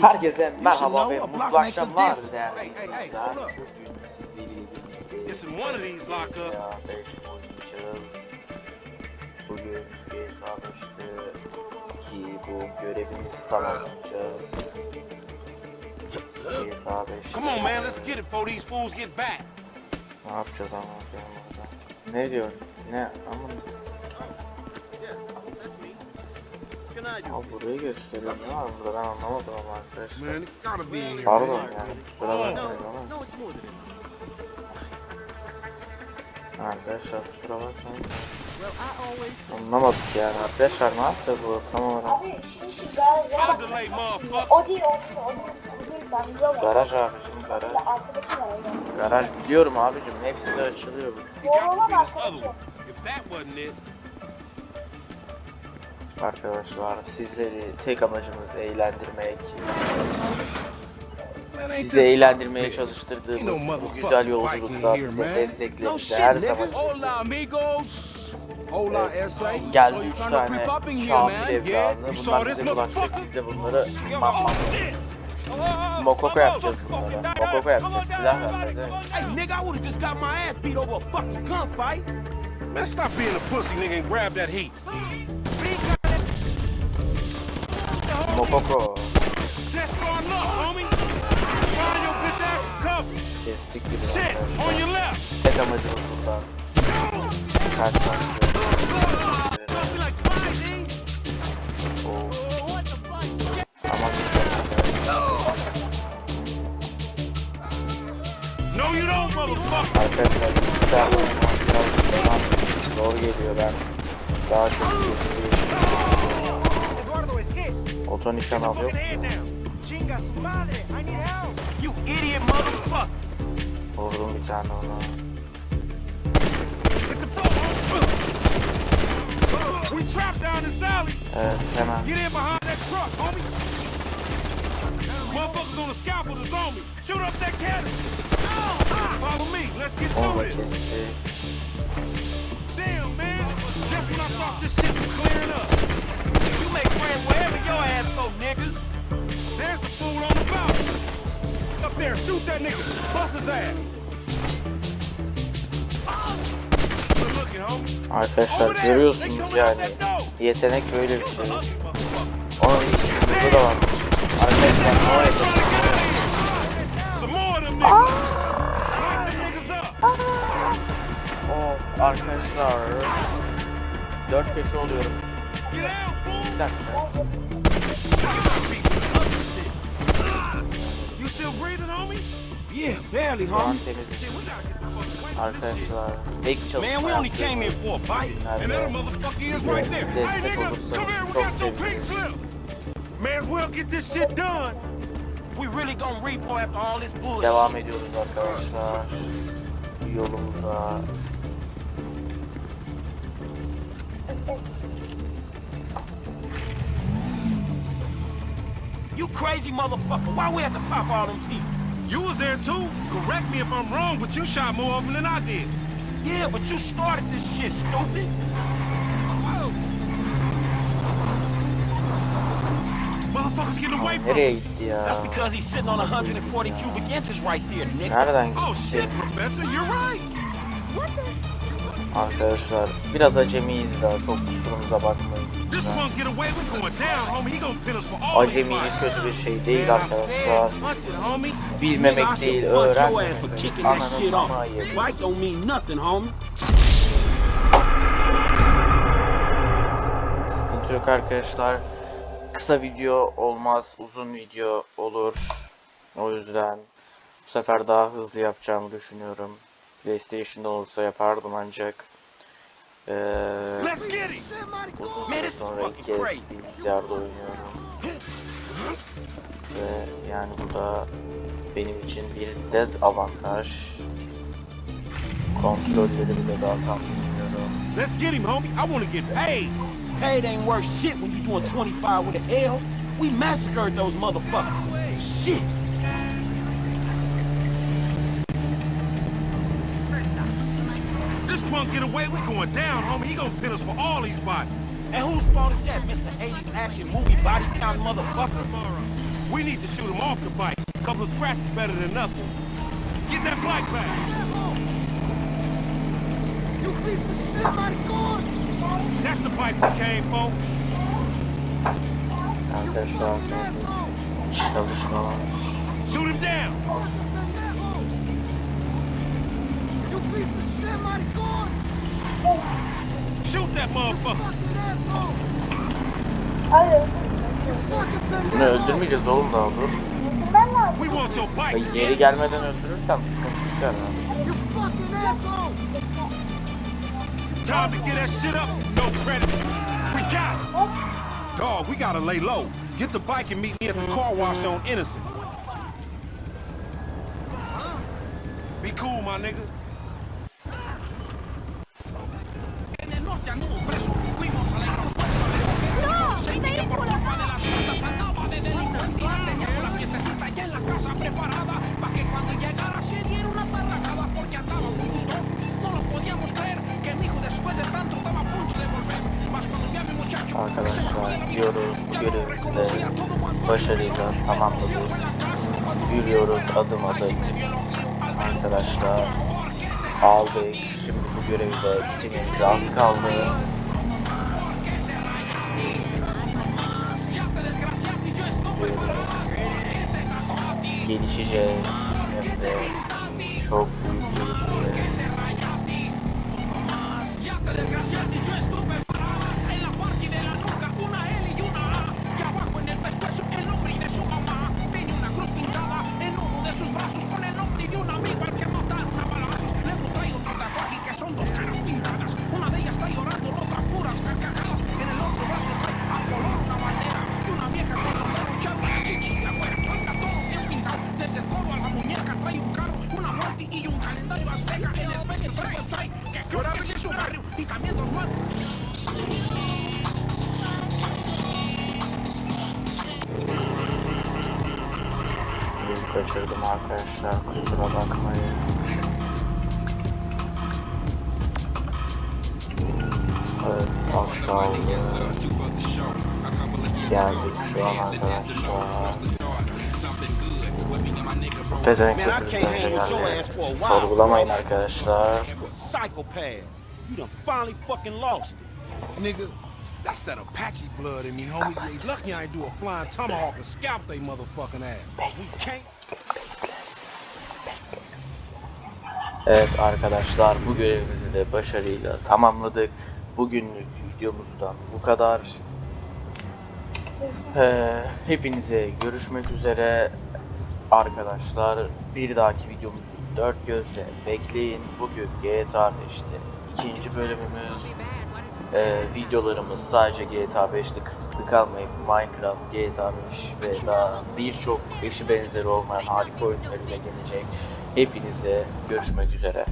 Herkese merhaba ve mutlu akşamlar değerli izleyiciler. Bugün sizlerle birlikte It's in one of these lock up. GTA 5 oynayacağız. Bugün GTA 5'te ki bu görevimizi tamamlayacağız. GTA 5'te Come on, man, let's get it before these fools get back. ne yapacağız ama burada. Ne diyor? Ne? Ama Can I Ama burayı gösteriyor. Ne var burada ben anlamadım ama arkadaşlar. Man, it gotta be in here. Pardon man. yani. Kusura bakmayın ama. No, it's more than enough. Arkadaşlar kusura bakmayın. Well, I always say. Anlamadık yani arkadaşlar ne yaptı bu tam olarak? Abi şimdi şu garaja I'll delay, motherfucker. O değil o değil o değil. O değil ben biliyorum. Garaj abicim garaj. Ya arkadaki garaj. Garaj biliyorum abicim hepsi de açılıyor. bu. It got Doğru olan to be this other arkadaki. one. If that wasn't it, Arkadaşlar sizleri tek amacımız eğlendirmek. Sizi eğlendirmeye çalıştırdığımız bu güzel yolculukta bize desteklerinizi her zaman S.A. geldi So you 3 trying to tane Şamil evladı. Bunlar bize bulaşacak biz de bunları Oh. Oh, Mokoko on, yapacağız bunlara. Mokoko yapacağız. Silah vermedi. come on Hey, down. nigga, I would've just got my ass beat over a fucking gunfight. Man, stop being a pussy, nigga, and grab that heat. Cover. Kestik. Shit, on your left. Tek amacımız burada. Dikkat. No, you don't, motherfucker. Arkadaşlar güzel oynamak zor geliyor ben. Daha çok. Help. You idiot motherfucker. Vurdum bir tane ona. Get the fuck on. We trapped down this alley. Evet hemen. Get in behind that truck, homie. Motherfuckers on the scaffold is on me. Shoot up that cannon. Follow me. Let's get Onu through da there, shoot that nigga. Bust his ass. Arkadaşlar görüyorsunuz yani. Yetenek böyle bir şey. Onun için burada da var. Arkadaşlar ne Trying olacak? to get in here. Some more of them niggas. Light them niggas up. O arkadaşlar. Dört köşe oluyorum. Bir dakika. From this shit. Arkadaşlar çalışma Man, we only came here for a fight. And that motherfucker is right there. Hey, nigga, come here. We got your pink slip. May as well get this shit done. We really gonna repo after all this bullshit. Devam ediyoruz arkadaşlar. Yolumuza. Crazy motherfucker. Why we have to pop all them people? You was there too. Correct me if I'm wrong, but you shot more of them than I did. Yeah, but you started this shit, stupid. Motherfuckers getting away from Nereye gitti ya? That's because he's sitting on 140 cubic inches right there, nigga. Nereden Oh gitti? shit, Professor, you're right. Arkadaşlar biraz acemiyiz daha çok kusurumuza bakmayın. Acemilik kötü bir şey değil arkadaşlar. Bilmemek değil, mean nothing, homie. Sıkıntı yok arkadaşlar. Kısa video olmaz, uzun video olur. O yüzden bu sefer daha hızlı yapacağımı düşünüyorum. PlayStation'da olsa yapardım ancak. Ee, sonra ilk fucking kez crazy. bilgisayarda oynuyorum. Ve yani bu da benim için bir dezavantaj. Kontrolleri bile daha tam bilmiyorum. Let's get him, homie. I wanna get paid. Paid ain't worth shit when you doing 25 with an L. We massacred those motherfuckers. Shit. Punk get away, we going down, homie. He gonna pin us for all these bodies. And whose fault is that, Mr. 80s action movie body count motherfucker? We need to shoot him off the bike. A Couple of scratches better than nothing. Get that bike back. You piece of shit! That's the bike we came for. Arkadaşlar çalışma. Shoot him down. Shoot that motherfucker. Hayır. Bunu öldürmeyeceğiz oğlum daha dur. Öldürmen lazım. We want your Ay, bike. Geri gelmeden öldürürsem sıkıntı çıkar ha. Time to get that shit up. No credit. We got it. Dog, we gotta lay low. Get the bike and meet me at the car wash on Innocence. Be cool, my nigga. Arkadaşlar diyoruz bu görevimizi başarıyla tamamladık. Yürüyoruz adım adım. Arkadaşlar aldık. Şimdi bu görevi de bitirmemize az kaldı. Gelişeceğiz. Videoyu kaçırdım arkadaşlar. Kusura bakmayın. Evet az kaldı. Geldik şu an arkadaşlar. With your geldi. Sorgulamayın arkadaşlar. You. You done finally fucking lost it. Nigga, that's that Apache blood in me, homie. They lucky I ain't do a flying tomahawk and scalp they motherfucking ass. We can't Evet arkadaşlar bu görevimizi de başarıyla tamamladık. Bugünlük videomuzdan bu kadar. Ee, hepinize görüşmek üzere arkadaşlar. Bir dahaki videomuzu dört gözle bekleyin. Bugün GTA 5'te ikinci bölümümüz. Ee, videolarımız sadece GTA 5'te kısıtlı kalmayıp Minecraft, GTA 5 ve daha birçok eşi benzeri olmayan harika oyunlarıyla gelecek. Hepinize görüşmek üzere.